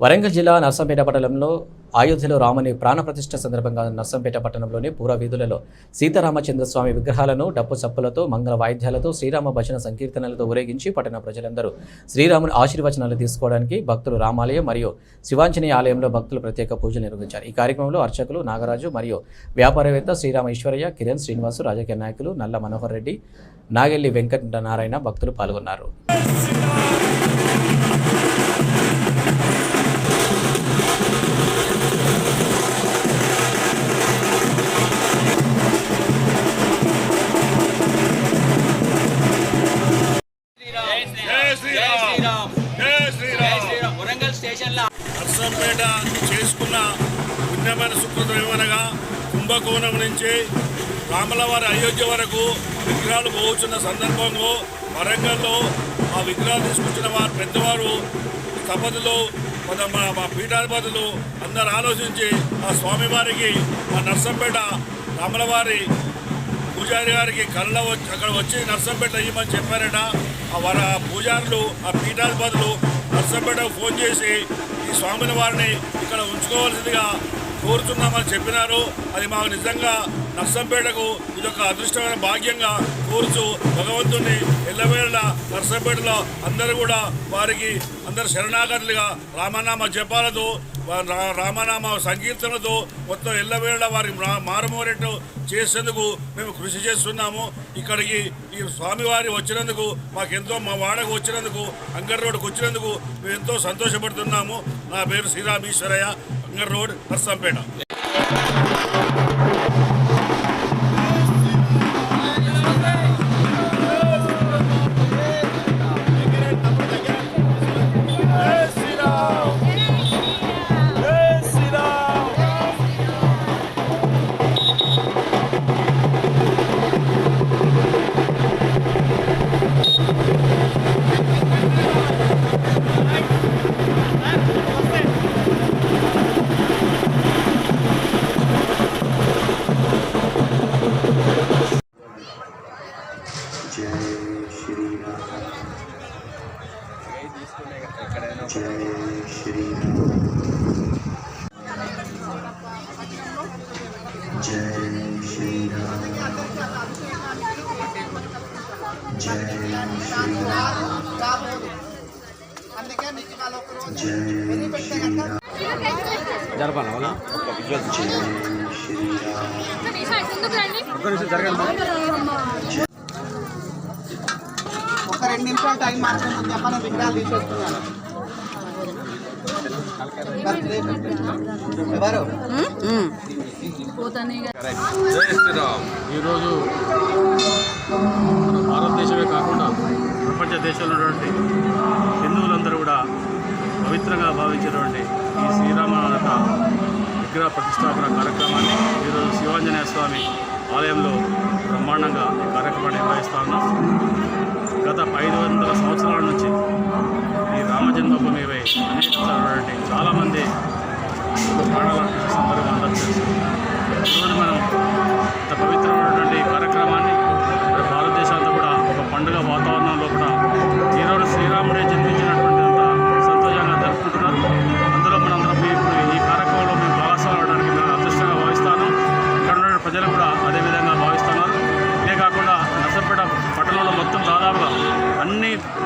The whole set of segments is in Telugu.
వరంగల్ జిల్లా నర్సంపేట పట్టణంలో అయోధ్యలో రాముని ప్రాణప్రతిష్ఠ సందర్భంగా నర్సంపేట పట్టణంలోని పూర వీధులలో సీతారామచంద్ర స్వామి విగ్రహాలను డప్పు చప్పులతో మంగళ వాయిద్యాలతో శ్రీరామ భజన సంకీర్తనలతో ఊరేగించి పట్టణ ప్రజలందరూ శ్రీరాముని ఆశీర్వచనాలు తీసుకోవడానికి భక్తులు రామాలయం మరియు శివాంజనేయ ఆలయంలో భక్తులు ప్రత్యేక పూజలు నిర్వహించారు. ఈ కార్యక్రమంలో అర్చకులు నాగరాజు మరియు వ్యాపారవేత్త శ్రీరామ ఈశ్వరయ్య కిరణ్ శ్రీనివాసు రాజకీయ నాయకులు నల్ల మనోహర్ రెడ్డి నాగెల్లి వెంకట నారాయణ భక్తులు పాల్గొన్నారు. నర్సంపేట చేసుకున్న పుణ్యమైన సుకృతం ఏమనగా కుంభకోణం నుంచి రామలవారి అయోధ్య వరకు విగ్రహాలు పోవచ్చున్న సందర్భంలో వరంగల్లో ఆ విగ్రహాలు తీసుకొచ్చిన వారు పెద్దవారు స్థపతులు మన మా మా పీఠాధిపతులు అందరు ఆలోచించి ఆ స్వామివారికి మా నర్సంపేట రామలవారి పూజారి గారికి కళ్ళ వచ్చి అక్కడ వచ్చి నర్సంపేట ఇవ్వమని చెప్పారట. ఆ వర ఆ పూజారులు ఆ పీఠాధిపతులు నర్సంపేటకు ఫోన్ చేసి ఈ స్వామిన వారిని ఇక్కడ ఉంచుకోవాల్సిందిగా కోరుతున్నామని చెప్పినారు. అది మాకు నిజంగా నర్సంపేటకు ఇదొక అదృష్టమైన భాగ్యంగా కోరుచు భగవంతుడిని ఎల్లవేళ నర్సంపేటలో అందరూ కూడా వారికి అందరు శరణాగతులుగా రామనామ జపాలతో రామనామ సంకీర్తనతో మొత్తం ఎల్లవేళ వారి మా- చేసేందుకు మేము కృషి చేస్తున్నాము. ఇక్కడికి ఈ స్వామివారి వచ్చినందుకు మాకెంతో మా వాడకు వచ్చినందుకు అంగర్ రోడ్డుకు వచ్చినందుకు మేము ఎంతో సంతోషపడుతున్నాము. నా పేరు శ్రీరామీశ్వరయ్య అంగర్ రోడ్ నర్సంపేట. जय श्री राम जय श्री राम जय श्री राम జరపాలి వాళ్ళ जय श्री राम ఒక్క నిమిషం జరగండి ఒక రెండు నిమిషాలు టైం మాత్రం చెప్పాలని విగ్రహాలు తీసేస్తున్నారు ఎవరు ఈరోజు మన భారతదేశమే కాకుండా ప్రపంచ దేశంలో ఉన్నటువంటి హిందువులందరూ కూడా పవిత్రంగా భావించినటువంటి ఈ శ్రీరామ విగ్రహ ప్రతిష్టాపన కార్యక్రమాన్ని ఈరోజు శివాంజనేయ స్వామి ఆలయంలో బ్రహ్మాండంగా ఈ కార్యక్రమాన్ని నిర్వహిస్తా ఉన్నాం గత ఐదు వందల సంవత్సరాల నుంచి ఈ రామజన్మభూమిపై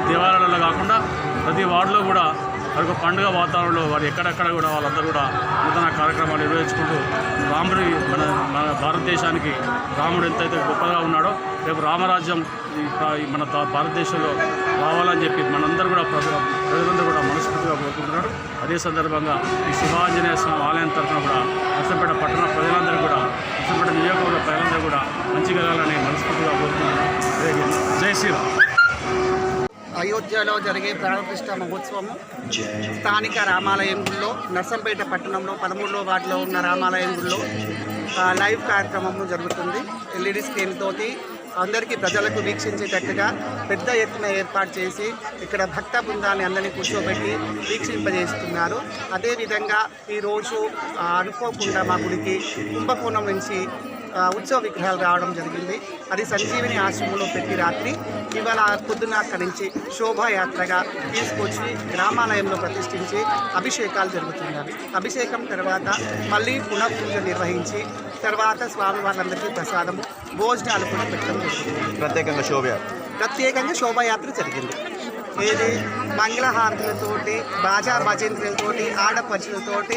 దేవాలయాలలో కాకుండా ప్రతి వార్డులో కూడా మరి పండుగ వాతావరణంలో వారు ఎక్కడెక్కడ కూడా వాళ్ళందరూ కూడా నూతన కార్యక్రమాలు నిర్వహించుకుంటూ రాముడి మన మన భారతదేశానికి రాముడు ఎంతైతే గొప్పగా ఉన్నాడో రేపు రామరాజ్యం ఈ మన భారతదేశంలో రావాలని చెప్పి మనందరూ కూడా ప్రజలందరూ కూడా మనస్ఫూర్తిగా కోరుకుంటున్నారు. అదే సందర్భంగా ఈ శివాంజనేయ స్వామి ఆలయం తరఫున కూడా నర్సంపేట పట్టణ ప్రజలందరూ కూడా నర్సంపేట నియోజకవర్గ ప్రజలందరూ కూడా మంచి కలగాలని మనస్ఫూర్తిగా కోరుకుంటున్నాను అయోధ్యలో జరిగే ప్రాణప్రతిష్ట మహోత్సవము. స్థానిక రామాలయం గుడిలో నర్సంపేట పట్టణంలో పదమూడవ వార్డులో ఉన్న రామాలయం గుడిలో లైవ్ కార్యక్రమం జరుగుతుంది. ఎల్ఈడి స్క్రీన్ తోటి అందరికీ ప్రజలకు వీక్షించేటట్టుగా పెద్ద ఎత్తున ఏర్పాటు చేసి ఇక్కడ భక్త బృందాన్ని అందరినీ కూర్చోబెట్టి వీక్షింపజేస్తున్నారు. అదేవిధంగా ఈరోజు రోజు అనుకోకుండా మా గుడికి కుంభకోణం నుంచి ఉత్సవ విగ్రహాలు రావడం జరిగింది. అది సంజీవిని ఆశ్రమంలో పెట్టి రాత్రి ఇవాళ పొద్దున్న అక్కడి నుంచి శోభాయాత్రగా తీసుకొచ్చి గ్రామాలయంలో ప్రతిష్ఠించి అభిషేకాలు జరుగుతున్నవి అభిషేకం తర్వాత మళ్ళీ పునః పూజ నిర్వహించి తర్వాత స్వామి వాళ్ళందరికీ ప్రసాదము భోజనాలు కూడా పెట్టడం జరుగుతుంది. ప్రత్యేకంగా శోభ ప్రత్యేకంగా శోభాయాత్ర జరిగింది. ఏది? మంగళహారతులతోటి బాజా భజంత్రులతోటి ఆడపడుచులతోటి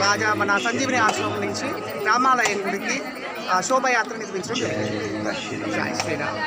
బాజా మన సంజీవిని ఆశ్రమం నుంచి రామాలయం గుడికి ఆ, శోభాయాత్ర నిర్వహించడం జరిగింది. జై శ్రీరామ్